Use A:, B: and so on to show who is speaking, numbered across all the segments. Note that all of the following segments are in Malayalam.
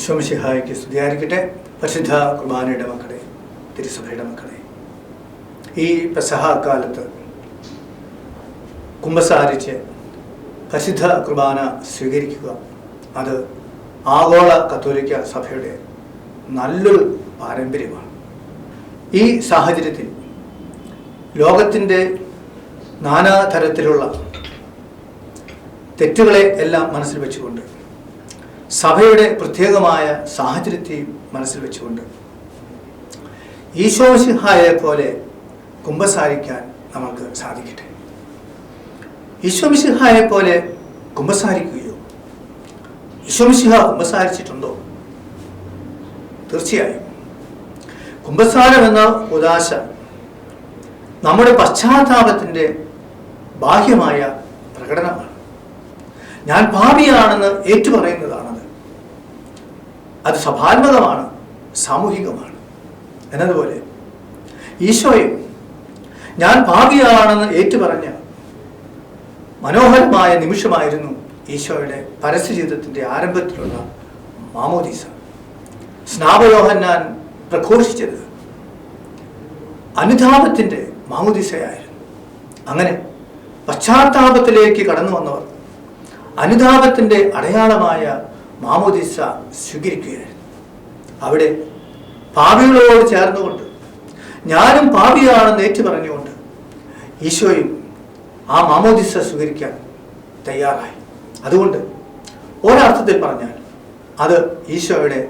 A: വിശ്വമിശിഹായ്ക്ക് സ്തുതിയായിരിക്കട്ടെ. പരിശുദ്ധ കുർബാനയുടെ മക്കളെ തിരുസഭയുടെ മക്കളെ. ഈ പെസഹ കാലത്ത് കുമ്പസാരിച്ച് പരിശുദ്ധ കുർബാന സ്വീകരിക്കുക അത് ആഗോള കത്തോലിക്ക സഭയുടെ നല്ലൊരു പാരമ്പര്യമാണ്. ഈ സാഹചര്യത്തിൽ ലോകത്തിന്റെ നാനാതരത്തിലുള്ള തെറ്റുകളെ എല്ലാം മനസ്സിൽ വെച്ചുകൊണ്ട് സഭയുടെ പ്രത്യേകമായ സാഹചര്യത്തെയും മനസ്സിൽ വെച്ചുകൊണ്ട് ഈശോസിഹായെ പോലെ കുമ്പസാരിക്കാൻ നമുക്ക് സാധിക്കട്ടെ. ഈശോമിസിഹായെ പോലെ കുമ്പസാരിക്കുകയോ? ഈശോമിസിഹ കുമ്പസാരിച്ചിട്ടുണ്ടോ? തീർച്ചയായും. കുമ്പസാരം എന്ന ഉദാശ നമ്മുടെ പശ്ചാത്താപത്തിന്റെ ബാഹ്യമായ പ്രകടനമാണ്. ഞാൻ ഭാവിയാണെന്ന് ഏറ്റുപറയുന്നതാണത്. അത് സഭാത്മകമാണ് സാമൂഹികമാണ്. എന്നതുപോലെ ഈശോയും ഞാൻ പാപിയാണെന്ന് ഏറ്റുപറഞ്ഞ മനോഹരമായ നിമിഷമായിരുന്നു ഈശോയുടെ പരസ്യ ജീവിതത്തിന്റെ ആരംഭത്തിലുള്ള മാമോദീസ. സ്നാപയോഹന്നാൻ പ്രഘോഷിച്ചത് അനുതാപത്തിന്റെ മാമോദീസയായിരുന്നു. അങ്ങനെ പശ്ചാത്താപത്തിലേക്ക് കടന്നു വന്നവർ അനുതാപത്തിന്റെ അടയാളമായ മാമോദിസ സ്വീകരിക്കുകയായിരുന്നു. അവിടെ പാപികളോട് ചേർന്നുകൊണ്ട് ഞാനും പാപിയാണെന്ന് ഏറ്റു പറഞ്ഞുകൊണ്ട് ഈശോയും ആ മാമോദിസ സ്വീകരിക്കാൻ തയ്യാറായി. അതുകൊണ്ട് ഒരർത്ഥത്തിൽ പറഞ്ഞാൽ അത് ഈശോയുടെ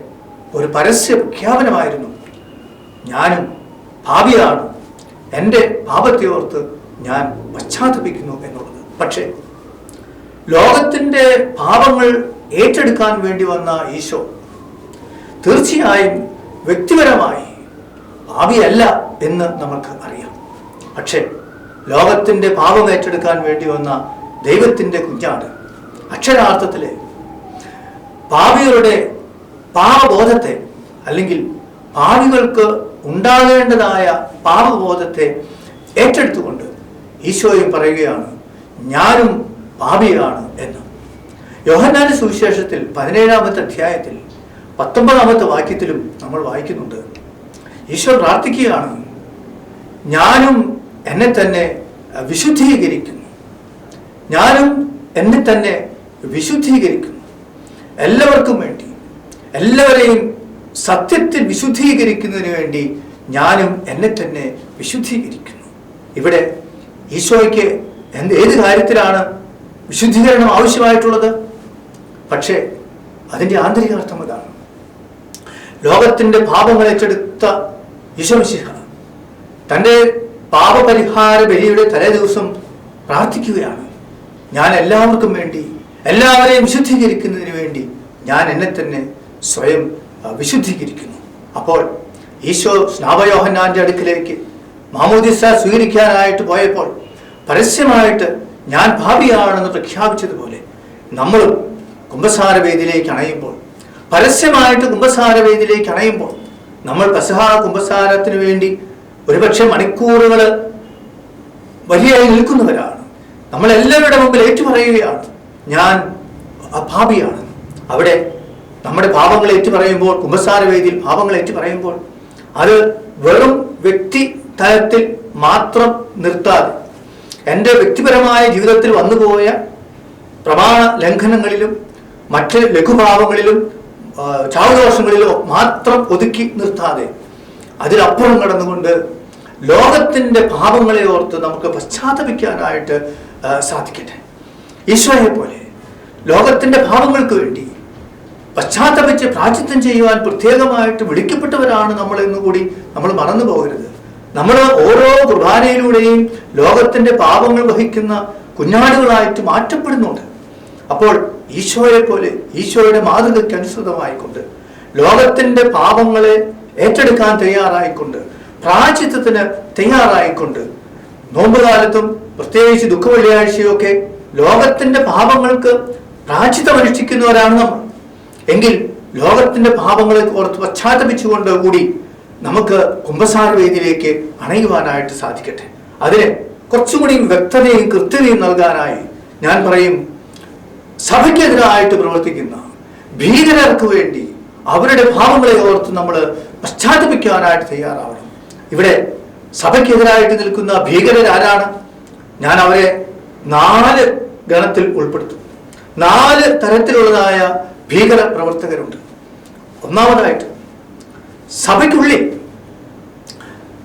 A: ഒരു പരസ്യ പ്രഖ്യാപനമായിരുന്നു. ഞാനും പാപിയാണ് എന്റെ പാപത്തെ ഓർത്ത് ഞാൻ പശ്ചാത്തപിക്കുന്നു എന്നുള്ളത്. പക്ഷേ ലോകത്തിന്റെ പാപങ്ങൾ ഏറ്റെടുക്കാൻ വേണ്ടി വന്ന ഈശോ തീർച്ചയായും വ്യക്തിപരമായി പാപിയല്ല എന്ന് നമുക്ക് അറിയാം. പക്ഷേ ലോകത്തിന്റെ പാപം ഏറ്റെടുക്കാൻ വേണ്ടി വന്ന ദൈവത്തിന്റെ കുഞ്ഞാണ് അക്ഷരാർത്ഥത്തിൽ പാപികളുടെ പാപബോധത്തെ അല്ലെങ്കിൽ പാപികൾക്ക് ഉണ്ടാകേണ്ടതായ പാപബോധത്തെ ഏറ്റെടുത്തുകൊണ്ട് ഈശോയും പറയുകയാണ് ഞാനും പാപിയാണ് എന്ന്. യോഹന്നാന്റെ സുവിശേഷത്തിൽ പതിനേഴാമത്തെ അധ്യായത്തിൽ പത്തൊമ്പതാമത്തെ വാക്യത്തിലും നമ്മൾ വായിക്കുന്നുണ്ട്. ഈശോ പ്രാർത്ഥിക്കുകയാണ് ഞാനും എന്നെ തന്നെ വിശുദ്ധീകരിക്കുന്നു. ഞാനും എന്നെ തന്നെ വിശുദ്ധീകരിക്കുന്നു. എല്ലാവർക്കും വേണ്ടി എല്ലാവരെയും സത്യത്തിൽ വിശുദ്ധീകരിക്കുന്നതിന് വേണ്ടി ഞാനും എന്നെ തന്നെ വിശുദ്ധീകരിക്കുന്നു. ഇവിടെ ഈശോയ്ക്ക് എന്ത് ഏത് കാര്യത്തിലാണ് വിശുദ്ധീകരണം ആവശ്യമായിട്ടുള്ളത്. പക്ഷേ അതിന്റെ ആന്തരികാർത്ഥം അതാണ്. ലോകത്തിന്റെ പാപങ്ങൾ ഏറ്റെടുത്ത ഈശോമിശിഹ തന്റെ പാപപരിഹാര ബലിയുടെ തലേ ദിവസം പ്രാർത്ഥിക്കുകയാണ്. ഞാൻ എല്ലാവർക്കും വേണ്ടി എല്ലാവരെയും വിശുദ്ധീകരിക്കുന്നതിന് വേണ്ടി ഞാൻ എന്നെ തന്നെ സ്വയം വിശുദ്ധീകരിക്കുന്നു. അപ്പോൾ ഈശോ സ്നാപയോഹന്നാന്റെ അടുക്കിലേക്ക് മാമോദിസ സ്വീകരിക്കാനായിട്ട് പോയപ്പോൾ പരസ്യമായിട്ട് ഞാൻ ഭാവിയാണെന്ന് പ്രഖ്യാപിച്ചതുപോലെ നമ്മൾ കുംഭസാര വേദിയിലേക്ക് അണയുമ്പോൾ പരസ്യമായിട്ട് കുംഭസാര വേദിയിലേക്ക് അണയുമ്പോൾ നമ്മൾ പെസഹ കുംഭസാരത്തിന് വേണ്ടി ഒരുപക്ഷെ മണിക്കൂറുകൾ വലിയായി നിൽക്കുന്നവരാണ്. നമ്മൾ എല്ലാവരുടെ മുമ്പിൽ ഏറ്റുപറയുകയാണ് ഞാൻ അഭാവിയാണ് അവിടെ നമ്മുടെ പാപങ്ങൾ ഏറ്റുപറയുമ്പോൾ കുംഭസാരവേദിയിൽ കുംഭസാര വേദിയിൽ പാപങ്ങൾ ഏറ്റുപറയുമ്പോൾ അത് വെറും വ്യക്തി തലത്തിൽ മാത്രം നിർത്താതെ എന്റെ വ്യക്തിപരമായ ജീവിതത്തിൽ വന്നുപോയ പ്രമാണ ലംഘനങ്ങളിലും മറ്റ് ലഘുഭാവങ്ങളിലും ചാവദോഷങ്ങളിലും മാത്രം ഒതുക്കി നിർത്താതെ അതിലപ്പുറം കടന്നുകൊണ്ട് ലോകത്തിന്റെ പാപങ്ങളെ ഓർത്ത് നമുക്ക് പശ്ചാത്തപിക്കാനായിട്ട് സാധിക്കട്ടെ. ഈശോയെ പോലെ ലോകത്തിന്റെ പാപങ്ങൾക്ക് വേണ്ടി പശ്ചാത്തപിച്ച് പ്രാചിത്യം ചെയ്യുവാൻ പ്രത്യേകമായിട്ട് വിളിക്കപ്പെട്ടവരാണ് നമ്മൾ എന്നുകൂടി നമ്മൾ മറന്നു പോകരുത് നമ്മൾ ഓരോ കുർബാനയിലൂടെയും ലോകത്തിന്റെ പാപങ്ങൾ വഹിക്കുന്ന കുഞ്ഞാടുകളായിട്ട് മാറ്റപ്പെടുന്നുണ്ട്. അപ്പോൾ ഈശോയെ പോലെ ഈശോയുടെ മാതൃകയ്ക്ക് അനുസൃതമായിക്കൊണ്ട് ലോകത്തിന്റെ പാപങ്ങളെ ഏറ്റെടുക്കാൻ തയ്യാറായിക്കൊണ്ട് പ്രാചിത്വത്തിന് തയ്യാറായിക്കൊണ്ട് നോമ്പുകാലത്തും പ്രത്യേകിച്ച് ദുഃഖവെള്ളിയാഴ്ചയൊക്കെ ലോകത്തിന്റെ പാപങ്ങൾക്ക് പ്രാചിത്വം അനുഷ്ഠിക്കുന്നവരാണ് നമ്മൾ. എങ്കിൽ ലോകത്തിന്റെ പാപങ്ങളെ ഓർത്ത് പശ്ചാത്തപിച്ചുകൊണ്ട് കൂടി നമുക്ക് കുംഭസാര വേദിയിലേക്ക് അണയുവാനായിട്ട് സാധിക്കട്ടെ. അതിന് കുറച്ചുകൂടി വ്യക്തതയും കൃത്യതയും നൽകാനായി ഞാൻ പറയും സഭയ്ക്കെതിരായിട്ട് പ്രവർത്തിക്കുന്ന ഭീകരർക്ക് വേണ്ടി അവരുടെ ഭാവങ്ങളെ ഓർത്ത് നമ്മൾ പശ്ചാത്തപിക്കാനായിട്ട് തയ്യാറാവണം. ഇവിടെ സഭയ്ക്കെതിരായിട്ട് നിൽക്കുന്ന ഭീകരരാരാണ് ഞാൻ അവരെ നാല് ഗണത്തിൽ ഉൾപ്പെടുത്തും. നാല് തരത്തിലുള്ളതായ ഭീകര പ്രവർത്തകരുണ്ട്. ഒന്നാമതായിട്ട് സഭയ്ക്കുള്ളിൽ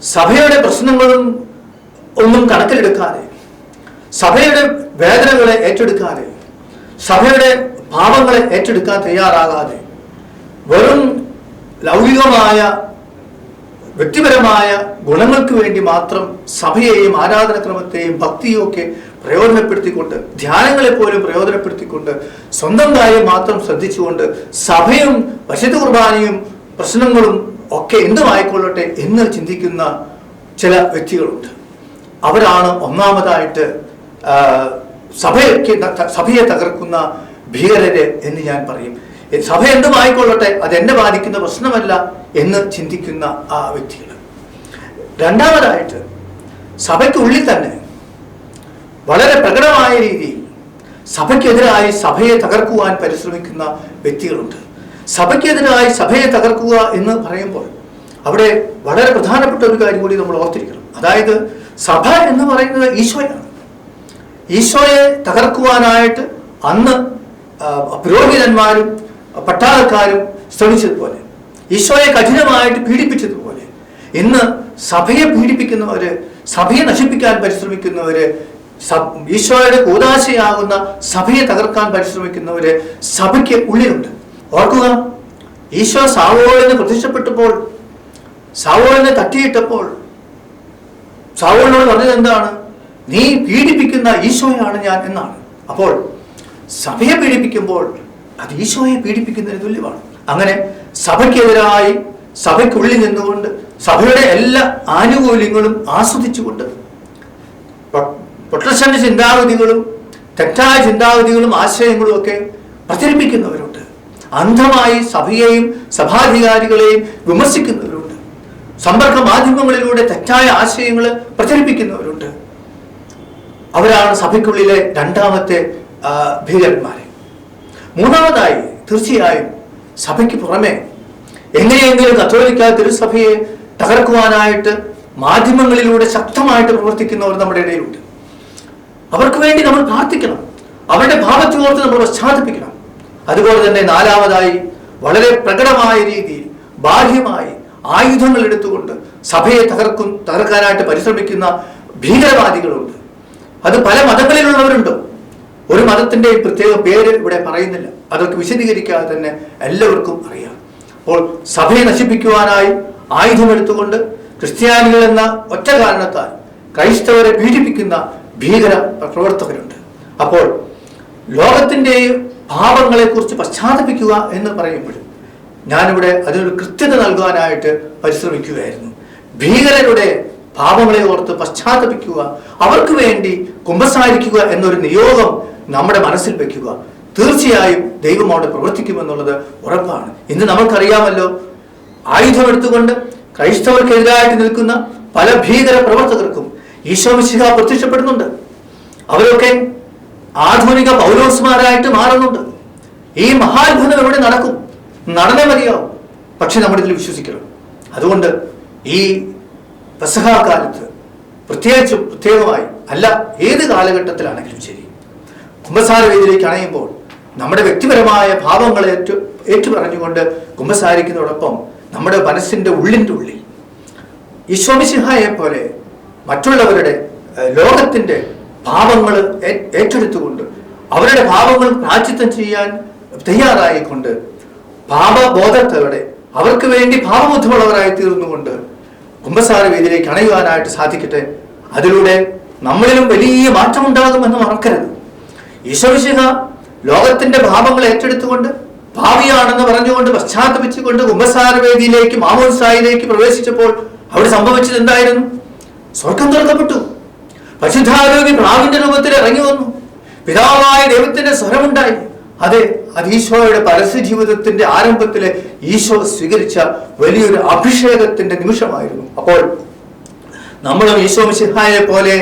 A: സഭയുടെ പ്രശ്നങ്ങളും ഒന്നും കണക്കിലെടുക്കാതെ സഭയുടെ വേദനകളെ ഏറ്റെടുക്കാതെ സഭയുടെ പാപങ്ങളെ ഏറ്റെടുക്കാൻ തയ്യാറാകാതെ വെറും ലൗകികമായ വ്യക്തിപരമായ ഗുണങ്ങൾക്ക് വേണ്ടി മാത്രം സഭയെയും ആരാധനക്രമത്തെയും ഭക്തിയും ഒക്കെ പ്രയോജനപ്പെടുത്തിക്കൊണ്ട് ധ്യാനങ്ങളെ പോലും പ്രയോജനപ്പെടുത്തിക്കൊണ്ട് സ്വന്തം കാര്യം മാത്രം ശ്രദ്ധിച്ചുകൊണ്ട് സഭയും വശത്ത് കുർബാനയും പ്രശ്നങ്ങളും ഒക്കെ എന്തുമായിക്കൊള്ളട്ടെ എന്ന് ചിന്തിക്കുന്ന ചില വ്യക്തികളുണ്ട്. അവരാണ് ഒന്നാമതായിട്ട് സഭയൊക്കെ സഭയെ തകർക്കുന്ന ഭീകരര് എന്ന് ഞാൻ പറയും. സഭ എന്തുമായിക്കൊള്ളട്ടെ അത് എന്നെ ബാധിക്കുന്ന പ്രശ്നമല്ല എന്ന് ചിന്തിക്കുന്ന ആ വ്യക്തികൾ. രണ്ടാമതായിട്ട് സഭയ്ക്കുള്ളിൽ തന്നെ വളരെ പ്രകടമായ രീതിയിൽ സഭയ്ക്കെതിരായി സഭയെ തകർക്കുവാൻ പരിശ്രമിക്കുന്ന വ്യക്തികളുണ്ട്. സഭയ്ക്കെതിരായി സഭയെ തകർക്കുക എന്ന് പറയുമ്പോൾ അവിടെ വളരെ പ്രധാനപ്പെട്ട ഒരു കാര്യം കൂടി നമ്മൾ ഓർത്തിരിക്കണം. അതായത് സഭ എന്ന് പറയുന്നത് ഈശോയാണ്. ഈശോയെ തകർക്കുവാനായിട്ട് അന്ന് പുരോഹിതന്മാരും പട്ടാളക്കാരും ശ്രമിച്ചതുപോലെ ഈശോയെ കഠിനമായിട്ട് പീഡിപ്പിച്ചതുപോലെ ഇന്ന് സഭയെ പീഡിപ്പിക്കുന്നവര് സഭയെ നശിപ്പിക്കാൻ പരിശ്രമിക്കുന്നവര് ഈശോയുടെ കൂതാശയാകുന്ന സഭയെ തകർക്കാൻ പരിശ്രമിക്കുന്നവര് സഭയ്ക്ക് ഉള്ളിലുണ്ട്. ഓർക്കുക ഈശോ സാവോളിന് പ്രത്യക്ഷപ്പെട്ടപ്പോൾ സാവോളിനെ തട്ടിയിട്ടപ്പോൾ സാവോളിനോട് പറഞ്ഞത് എന്താണ്? നീ പീഡിപ്പിക്കുന്ന ഈശോയാണ് ഞാൻ എന്നാണ്. അപ്പോൾ സഭയെ പീഡിപ്പിക്കുമ്പോൾ അത് ഈശോയെ പീഡിപ്പിക്കുന്നതിന് തുല്യമാണ്. അങ്ങനെ സഭയ്ക്കെതിരായി സഭയ്ക്കുള്ളിൽ നിന്നുകൊണ്ട് സഭയുടെ എല്ലാ ആനുകൂല്യങ്ങളും ആസ്വദിച്ചുകൊണ്ട് പൊ- പൊട്ടശന്റെ ചിന്താഗതികളും തെറ്റായ ചിന്താഗതികളും ആശയങ്ങളും ഒക്കെ പ്രചരിപ്പിക്കുന്നവരുണ്ട്. അന്ധമായി സഭയെയും സഭാധികാരികളെയും വിമർശിക്കുന്നവരുണ്ട്. സമ്പർക്ക മാധ്യമങ്ങളിലൂടെ തെറ്റായ ആശയങ്ങൾ പ്രചരിപ്പിക്കുന്നവരുണ്ട്. അവരാണ് സഭയ്ക്കുള്ളിലെ രണ്ടാമത്തെ ഭീകരന്മാരെ. മൂന്നാമതായി തീർച്ചയായും സഭയ്ക്ക് പുറമെ എങ്ങനെയെങ്കിലും കത്തോലിക്ക തിരുസഭയെ തകർക്കുവാനായിട്ട് മാധ്യമങ്ങളിലൂടെ ശക്തമായിട്ട് പ്രവർത്തിക്കുന്നവർ നമ്മുടെ ഇടയിലുണ്ട്. അവർക്ക് വേണ്ടി നമ്മൾ പ്രാർത്ഥിക്കണം. അവരുടെ ഭാവത്തെ ഓർത്ത് നമ്മൾ പശ്ചാത്തപിക്കണം. അതുപോലെ തന്നെ നാലാമതായി വളരെ പ്രകടമായ രീതിയിൽ ബാഹ്യമായി ആയുധങ്ങൾ എടുത്തുകൊണ്ട് സഭയെ തകർക്കും തകർക്കാനായിട്ട് പരിശ്രമിക്കുന്ന ഭീകരവാദികളുണ്ട്. അത് പല മതങ്ങളിലുള്ളവരുണ്ട്. ഒരു മതത്തിന്റെ പ്രത്യേക പേര് ഇവിടെ പറയുന്നില്ല. അതൊക്കെ വിശദീകരിക്കാതെ തന്നെ എല്ലാവർക്കും അറിയാം. അപ്പോൾ സഭയെ നശിപ്പിക്കുവാനായി ആയുധമെടുത്തുകൊണ്ട് ക്രിസ്ത്യാനികൾ എന്ന ഒറ്റ കാരണത്താൽ ക്രൈസ്തവരെ പീഡിപ്പിക്കുന്ന ഭീകര പ്രവർത്തകരുണ്ട്. അപ്പോൾ ലോകത്തിന്റെ പാപങ്ങളെ കുറിച്ച് പശ്ചാത്തപിക്കുക എന്ന് പറയപ്പെടും ഞാനിവിടെ അതിനൊരു കൃത്യത നൽകാനായിട്ട് പരിശ്രമിക്കുകയായിരുന്നു. ഭീകരരുടെ പാപങ്ങളെ ഓർത്ത് പശ്ചാത്തപിക്കുക അവർക്ക് വേണ്ടി കുമ്പസാരിക്കുക എന്നൊരു നിയോഗം നമ്മുടെ മനസ്സിൽ വെക്കുക. തീർച്ചയായും ദൈവം അവിടെ പ്രവർത്തിക്കുമെന്നുള്ളത് ഉറപ്പാണ്. ഇന്ന് നമുക്കറിയാമല്ലോ ആയുധമെടുത്തുകൊണ്ട് ക്രൈസ്തവർക്കെതിരായിട്ട് നിൽക്കുന്ന പല ഭീകര പ്രവർത്തകർക്കും ഈശോ മിശിഹ പ്രത്യക്ഷപ്പെടുന്നുണ്ട്. അവരൊക്കെ ആധുനിക പൗലോസ്മാരായിട്ട് മാറുന്നുണ്ട്. ഈ മഹാത്ഭുതം എവിടെ നടക്കും. നടന്നേ മതിയാവും പക്ഷെ നമ്മൾ ഇതിൽ വിശ്വസിക്കണം അതുകൊണ്ട് ഈ പെസഹാകാലത്ത് പ്രത്യേകിച്ചും പ്രത്യേകമായി അല്ല ഏത് കാലഘട്ടത്തിലാണെങ്കിലും ശരി. കുംഭസാര വേദിയിലേക്ക് അണയുമ്പോൾ നമ്മുടെ വ്യക്തിപരമായ ഭാവങ്ങളെ ഏറ്റു ഏറ്റുപറഞ്ഞുകൊണ്ട് കുംഭസാരിക്കുന്നതോടൊപ്പം നമ്മുടെ മനസ്സിന്റെ ഉള്ളിന്റെ ഉള്ളിൽ ഈശോമിസിഹായെ പോലെ മറ്റുള്ളവരുടെ ലോകത്തിന്റെ പാപങ്ങൾ ഏറ്റെടുത്തുകൊണ്ട് അവരുടെ പാപങ്ങൾ പ്രാചിത്വം ചെയ്യാൻ തയ്യാറായിക്കൊണ്ട് പാപബോധത്തോടെ അവർക്ക് വേണ്ടി പാപബുദ്ധമുള്ളവരായി തീർന്നുകൊണ്ട് കുംഭസാര വേദിയിലേക്ക് അണയുവാനായിട്ട് സാധിക്കട്ടെ. അതിലൂടെ നമ്മളിലും വലിയ മാറ്റമുണ്ടാകുമെന്ന് മറക്കരുത്. ഈശോമിശിഹ ലോകത്തിന്റെ പാപങ്ങൾ ഏറ്റെടുത്തുകൊണ്ട് ഭാവിയാണെന്ന് പറഞ്ഞുകൊണ്ട് പശ്ചാത്തപിച്ചുകൊണ്ട് കുംഭസാര വേദിയിലേക്ക് മാമോത്സായിലേക്ക് പ്രവേശിച്ചപ്പോൾ അവിടെ സംഭവിച്ചത് എന്തായിരുന്നു? സ്വർഗം തുറക്കപ്പെട്ടു. പരിശുദ്ധാരോഗ്യ പ്രാവിന്റെ രൂപത്തിൽ ഇറങ്ങി വന്നു. പിതാവായ ദൈവത്തിന്റെ സ്വരമുണ്ടായി. അതെ അത് ഈശോയുടെ പരസ്യ ജീവിതത്തിന്റെ ആരംഭത്തിലെ ഈശോ സ്വീകരിച്ച വലിയൊരു അഭിഷേകത്തിന്റെ നിമിഷമായിരുന്നു. അപ്പോൾ നമ്മളും ഈശോ മിശിഹായെ പോലെ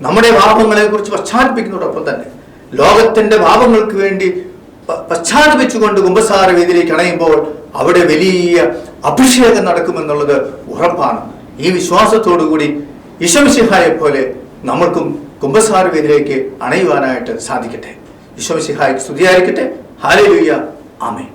A: നമ്മുടെ പാപങ്ങളെ കുറിച്ച് പശ്ചാത്തപിക്കുന്നതോടൊപ്പം തന്നെ ലോകത്തിന്റെ പാപങ്ങൾക്ക് വേണ്ടി പശ്ചാത്തപിച്ചുകൊണ്ട് കുംഭസാര വേദിയിലേക്ക് അണയുമ്പോൾ അവിടെ വലിയ അഭിഷേകം നടക്കുമെന്നുള്ളത് ഉറപ്പാണ്. ഈ വിശ്വാസത്തോടു കൂടി ഈശോ മിശിഹായെ പോലെ നമ്മൾക്കും കുംഭസാര വേദിയിലേക്ക് അണയുവാനായിട്ട് സാധിക്കട്ടെ. വിശ്വസിഹായ് സ്തുതിയായിരിക്കട്ടെ. ഹാലലുയ്യ ആമേ